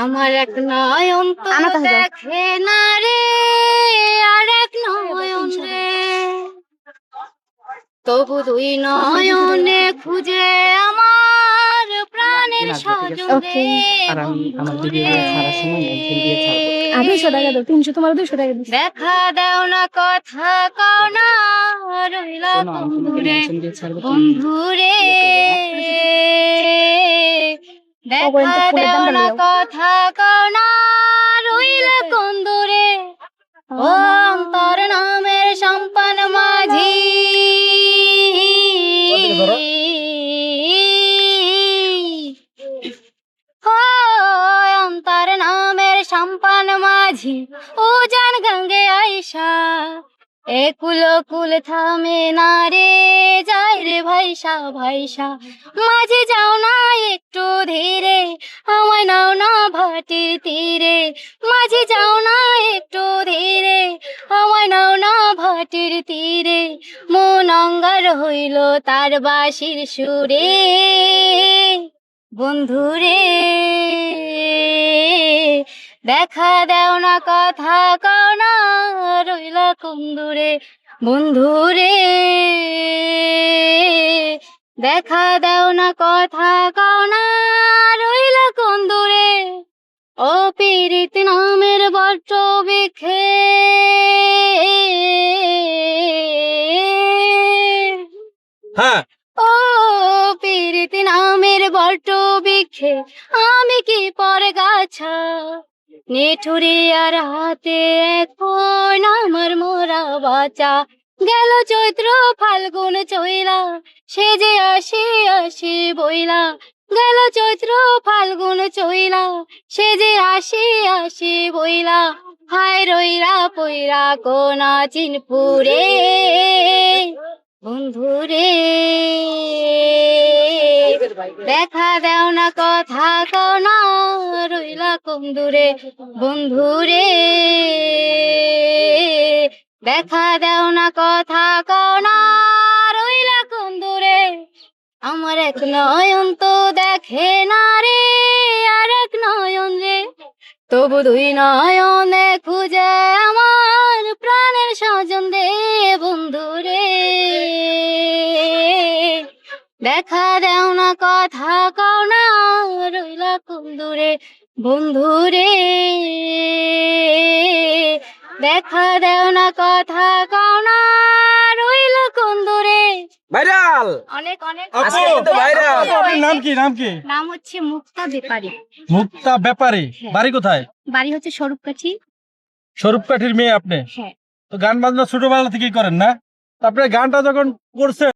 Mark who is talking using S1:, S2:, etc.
S1: আমার এক নয়ন তো। দেখে না রে আর এক নয়ন রে। তবু দুই নয়নে খুঁজে আমার প্রাণের
S2: দিচ্ছি।
S1: দেখা দাও না কথা কও না রইলা বন্ধুরে বন্ধুরে দেখা দাও না। কথা কও না রইলা কন্দুরে। ও অন্তর নামের সম্পান মাঝি। ও অন্তর নামের সম্পান মাঝি। ও জান গঙ্গে আইসা এ কুল কুল থামে না রে। ভাইসা ভাইসা মাঝে যাও না একটু ধীরে, আমায় নাও না ভাটির তীরে। মাঝে যাও না একটু ধীরে, আমায় নাও না ভাটির তীরে। মন অঙ্গার হইল তার বাঁশির সুরে। বন্ধুরে, দেখা দাও না, কথা কও না, রইলা কুন্দুরে। বন্ধুরে দেখা দাও না কথা কও না রইলা কুন্দুরে ও পীড়িত নামের বট্ট বিখে।
S3: হ্যাঁ।
S1: ও পীড়িত নামের বট্ট বিখে আমি কি পর গাছা? নেঠুরে আর হাতে এখন আমার মোরা বাঁচা। গেল চৈত্র ফাল্গুন চইলা সে যে আসি আসি বইলা। গেল চৈত্র ফাল্গুন চইলা সে যে আসি আসি বইলা। হায় রইরা পইরা কোনা চিনপুরে বন্ধুরে, দেখা দাও না কথা কও না, রইলা কন্দুরে। বন্ধুরে দেখা দাও না কথা কও না, রইলা কন্দুরে আমার এক নয়ন তো দেখে না রে, আর এক নয়ন রে। তবু দুই নয়নে খুঁজে আমার প্রাণের স্বজন দে বন্ধুরে দেখা দাও না কথা কও না, রইলা কুন্দুরে বন্ধুরে দেখা দেও না কথা কও না রইল কোন দূরে?
S3: ভাইরাল!
S1: অনেক অনেক
S3: আজকে তো ভাইরাল।
S4: আপনার নাম কি নাম কি?
S1: নাম হচ্ছে মুক্তা ব্যাপারী
S4: মুক্তা ব্যাপারী
S1: হ্যাঁ।
S4: বাড়ি কোথায়?
S1: বাড়ি হচ্ছে স্বরূপকাঠি।
S4: স্বরূপকাঠির মেয়ে আপনি?
S1: হ্যাঁ।
S4: তো গান বাজনা ছোটবেলা থেকেই করেন না? তারপরে আপনার গানটা যখন করছেন